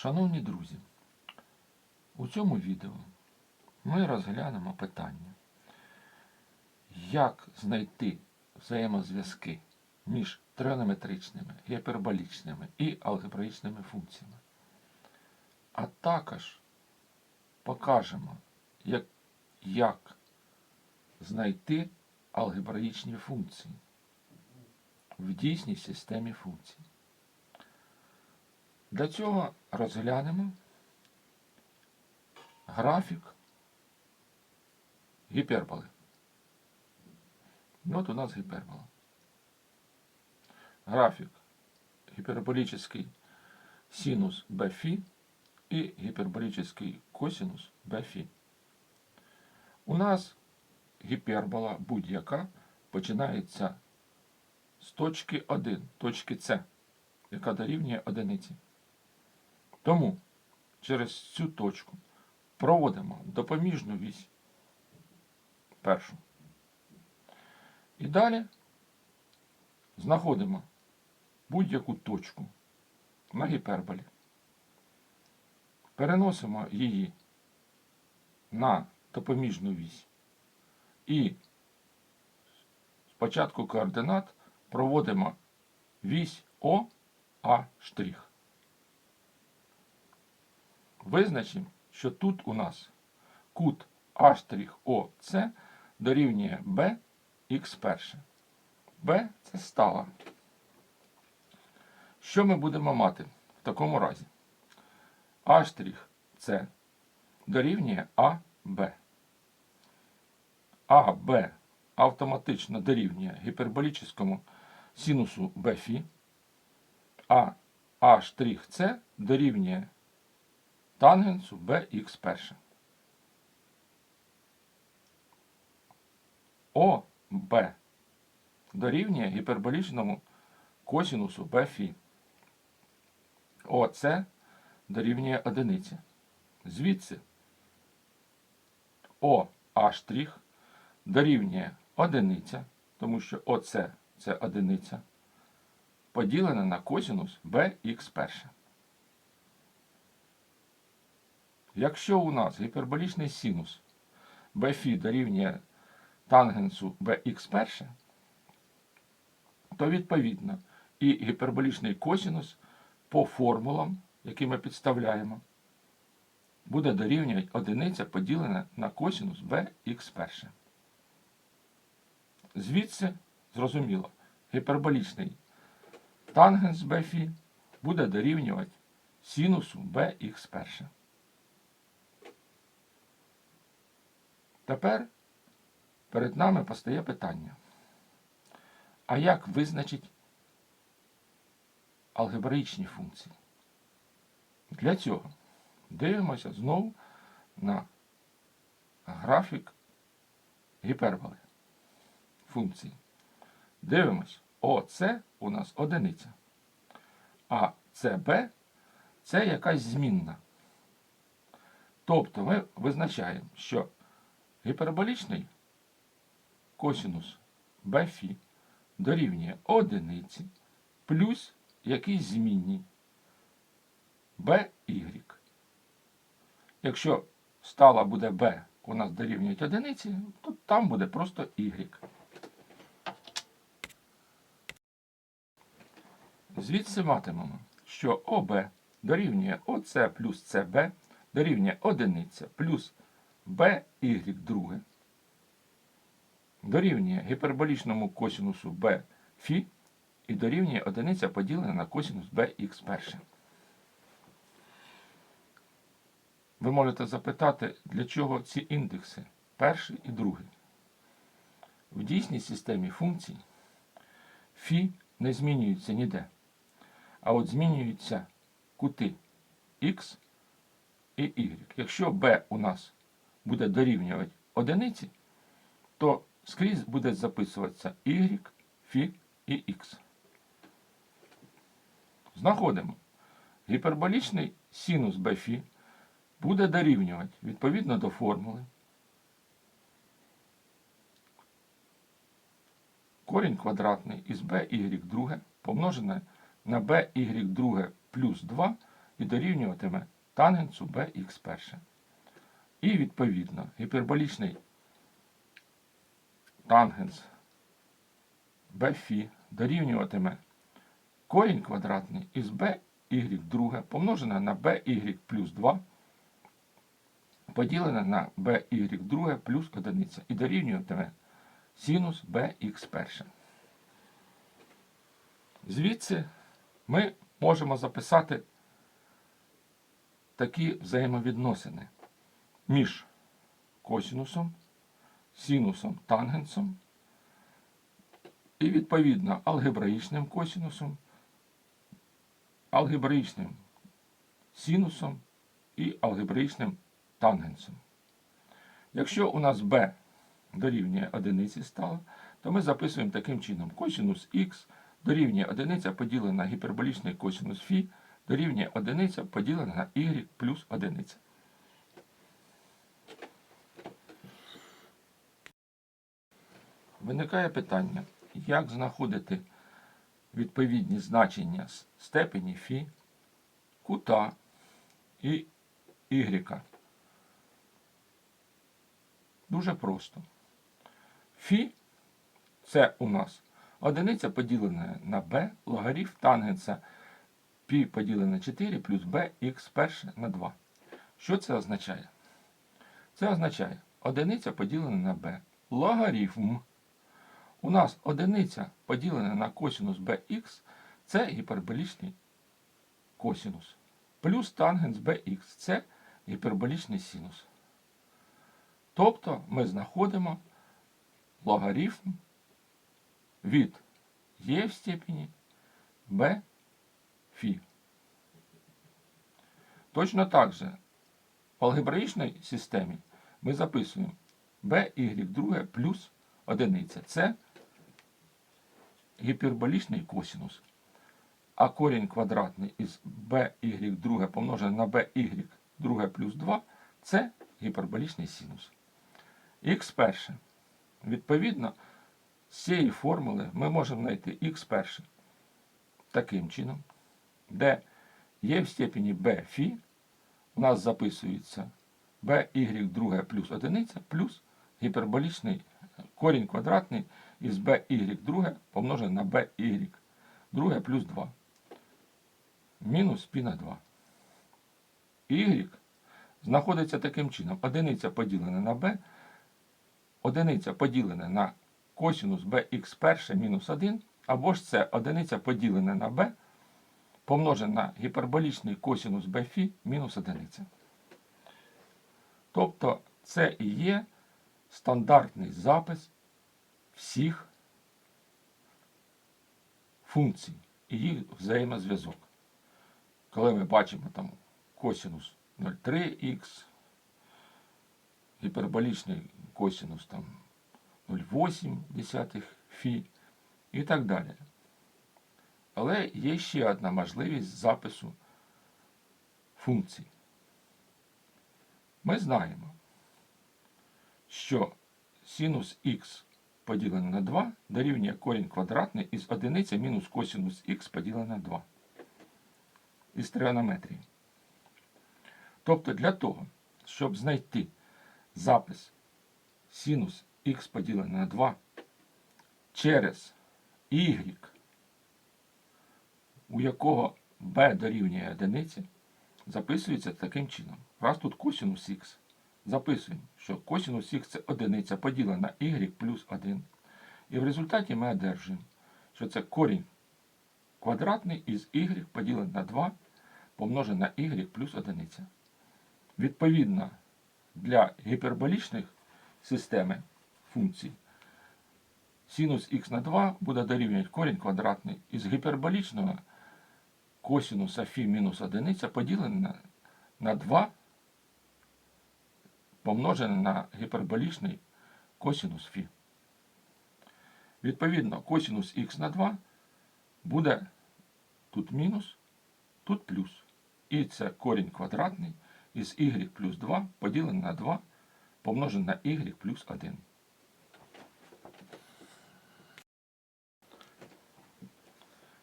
Шановні друзі, у цьому відео ми розглянемо питання, як знайти взаємозв'язки між тригонометричними, гіперболічними і алгебраїчними функціями. А також покажемо, як, як знайти алгебраїчні функції в дійсній системі функцій. Для цього розглянемо графік гіперболи. От у нас гіпербола. Графік гіперболічний синус бф і гіперболічний косинус бф. У нас гіпербола будь-яка починається з точки 1, точки С, яка дорівнює одиниці. Тому через цю точку проводимо допоміжну вісь першу. І далі знаходимо будь-яку точку на гіперболі. Переносимо її на допоміжну вісь. І спочатку координат проводимо вісь О А. Визначимо, що тут у нас кут A'OC дорівнює BX1. B це стала. Що ми будемо мати в такому разі? A'C дорівнює AB. AB автоматично дорівнює гіперболічному синусу Bφ, а A'C дорівнює тангенсу bx1. ОБ дорівнює гіперболічному косінусу БФ. ОЦ дорівнює одиниці. Звідси ОА' дорівнює одиниця, тому що ОЦ це одиниця, поділене на косінус bx1. Якщо у нас гіперболічний синус Bφ дорівнює тангенсу bx1, то відповідно і гіперболічний косинус по формулам, які ми підставляємо, буде дорівнювати одиниця поділена на косинус bx1. Звідси, зрозуміло, гіперболічний тангенс Bφ буде дорівнювати синусу bx1. Тепер перед нами постає питання. А як визначить алгебраїчні функції? Для цього дивимося знову на графік гіперболи функції. Дивимось, ОС у нас одиниця, а СБ це якась змінна. Тобто ми визначаємо, що Гіперболічний косинус БФ дорівнює одиниці плюс якийсь змінні BY. Якщо стала буде B у нас дорівнює одиниці, то там буде просто Y. Звідси матимемо, що ОБ дорівнює ОС плюс СБ дорівнює одиниця плюс BY друге дорівнює гіперболічному косинусу Bφ і дорівнює одиниця поділена на косинус bx1. Ви можете запитати, для чого ці індекси перший і другий. В дійсній системі функцій φ не змінюється ніде. А от змінюються кути x і y. Якщо b у нас буде дорівнювати одиниці, то скрізь буде записуватися y, φ і x. Знаходимо. Гіперболічний синус бф буде дорівнювати відповідно до формули. Корінь квадратний із by друге помножене на by друге плюс 2 і дорівнюватиме тангенсу bx перше. І відповідно гіперболічний тангенс bφ дорівнюватиме корінь квадратний із b y друге помножене на by плюс 2 поділене на by друге плюс 1 і дорівнюватиме синус bx перше. Звідси ми можемо записати такі взаємовідносини між косінусом, синусом, тангенсом і відповідно алгебраїчним косінусом, алгебраїчним синусом і алгебраїчним тангенсом. Якщо у нас b дорівнює одиниці стало, то ми записуємо таким чином косінус х дорівнює одиниця поділена на гіперболічний косінус φ дорівнює одиниця поділена на y плюс одиниця. Виникає питання, як знаходити відповідні значення степені φ, кута і y. Дуже просто. Фі це у нас одиниця поділена на b логарифм тангенса π поділене на 4 плюс bx перше на 2. Що це означає? Це означає одиниця поділена на b. Логарифм. У нас одиниця поділена на косинус bx це гіперболічний косинус. Плюс тангенс bx це гіперболічний синус. Тобто ми знаходимо логарифм від e в степені b фі. Точно так же в алгебраїчній системі ми записуємо by друге плюс одиниця. Це гіперболічний косинус. А корінь квадратний із by друге помножене на by друге плюс 2 це гіперболічний синус. Х перше. Відповідно, з цієї формули ми можемо знайти х перше таким чином, де є в степені b фі, у нас записується by друге плюс одиниця плюс гіперболічний корінь квадратний із by друге помножене на by друге плюс 2. Мінус π на 2. Y знаходиться таким чином. Одиниця поділена на b, одиниця поділена на косинус bx перше мінус 1, або ж це одиниця поділена на b, помножена на гіперболічний косинус bφ мінус одиниця. Тобто це і є стандартний запис всіх функцій і їх взаємозв'язок. Коли ми бачимо там косинус 0,3х, гіперболічний косинус там 0,8 фі і так далі. Але є ще одна можливість запису функцій. Ми знаємо, що синус х поділене на 2 дорівнює корінь квадратний із одиниці мінус косинус х поділене на 2 із тригонометрії. Тобто для того, щоб знайти запис синус х поділене на 2 через y, у якого b дорівнює одиниці, записується таким чином. Раз тут косинус х, записуємо, що косинус х це одиниця поділена на y плюс 1. І в результаті ми одержуємо, що це корінь квадратний із y поділений на 2 помножене на y плюс 1. Відповідно, для гіперболічних системи функцій синус х на 2 буде дорівнювати корінь квадратний із гіперболічного косинуса φ мінус 1 поділене на 2 помножене на гіперболічний косинус φ. Відповідно, косинус х на 2 буде тут мінус, тут плюс. І це корінь квадратний із y плюс 2 поділене на 2 помножене на y плюс 1.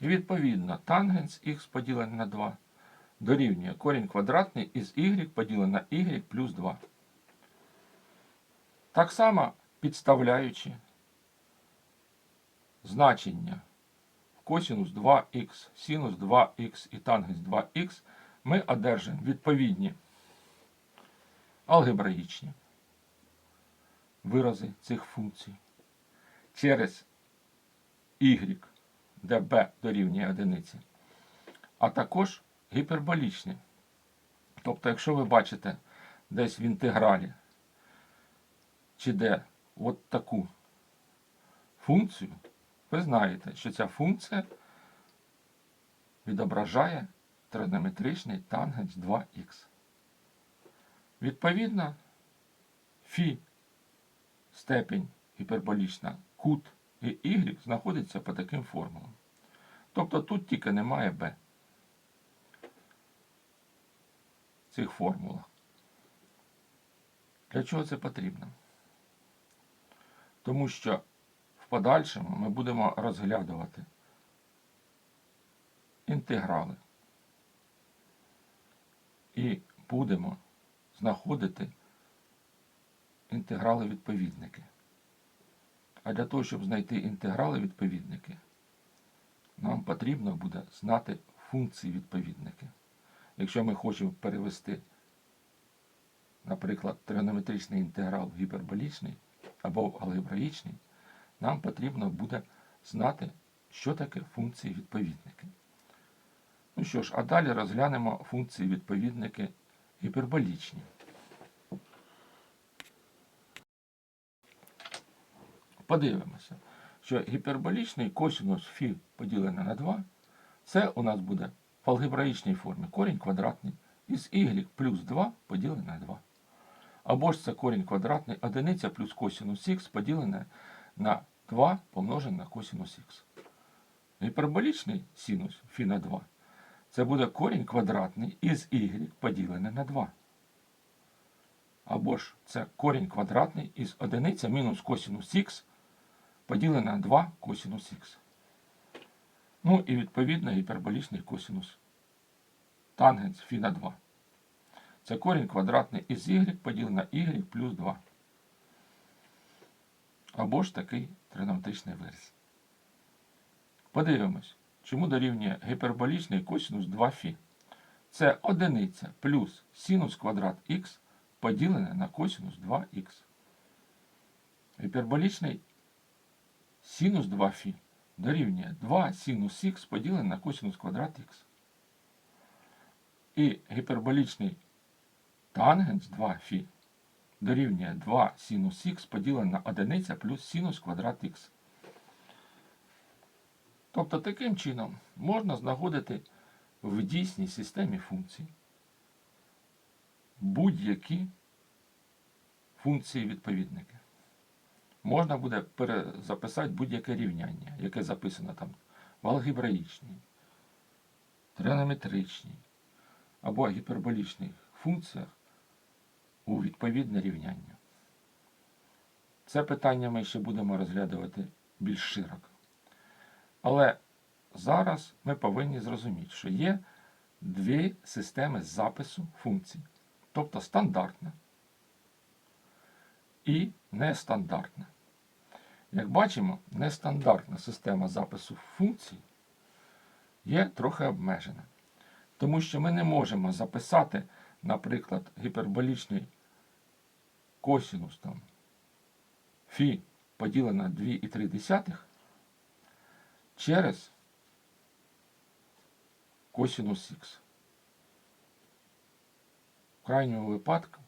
І відповідно тангенс х поділене на 2 дорівнює корінь квадратний із y поділене на y плюс 2. Так само підставляючи значення в косинус 2х, синус 2х і тангенс 2х, ми одержимо відповідні алгебраїчні вирази цих функцій через y, де b дорівнює одиниці, а також гіперболічні. Тобто, якщо ви бачите десь в інтегралі чи де от таку функцію, ви знаєте, що ця функція відображає тригонометричний тангенс 2х. Відповідно, фі степень гіперболічна кут і y знаходиться по таким формулам. Тобто тут тільки немає b цих формулах. Для чого це потрібно? Тому що в подальшому ми будемо розглядувати інтеграли і будемо знаходити інтеграли відповідники. А для того, щоб знайти інтеграли відповідники, нам потрібно буде знати функції відповідники. Якщо ми хочемо перевести, наприклад, тригонометричний інтеграл в гіперболічний або алгебраїчний, нам потрібно буде знати, що таке функції відповідники. Ну що ж, а далі розглянемо функції відповідники гіперболічні. Подивимося, що гіперболічний косинус φ поділене на 2, це у нас буде в алгебраїчній формі корінь квадратний із y плюс 2 поділене на 2. Або ж це корінь квадратний одиниця плюс косинус х поділене на 2 помножене на косинус х. Гіперболічний синус φ на 2 це буде корінь квадратний із y поділене на 2. Або ж це корінь квадратний із одиниця мінус косинус х поділене на 2 косинус х. Ну і відповідно гіперболічний косинус. Тангенс φ на 2. Це корінь квадратний із y поділене на y плюс 2. Або ж такий тригонометричний вираз. Подивимось, чому дорівнює гіперболічний косинус 2φ. Це одиниця плюс синус квадрат х поділене на косинус 2х. Гіперболічний синус 2φ дорівнює 2 синус х поділене на косинус квадрат х. І гіперболічний тангенс 2φ дорівнює 2 синус х поділене на 1 плюс синус квадрат х. Тобто таким чином можна знаходити в дійсній системі функцій будь-які функції відповідники. Можна буде перезаписати будь-яке рівняння, яке записано там в алгебраїчній, тригонометричній або гіперболічних функціях у відповідне рівняння. Це питання ми ще будемо розглядувати більш широко. Але зараз ми повинні зрозуміти, що є дві системи запису функцій, тобто стандартна і нестандартна. Як бачимо, нестандартна система запису функцій є трохи обмежена, тому що ми не можемо записати, наприклад, гіперболічний косинус там, φ поділене на 2,3 через косинус х. В крайньому випадку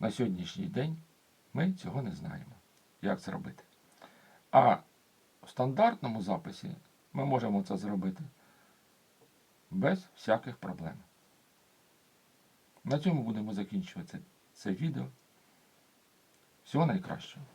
на сьогоднішній день ми цього не знаємо, як це робити. А в стандартному записі ми можемо це зробити без всяких проблем. На цьому будемо закінчувати це відео. Всього найкращого.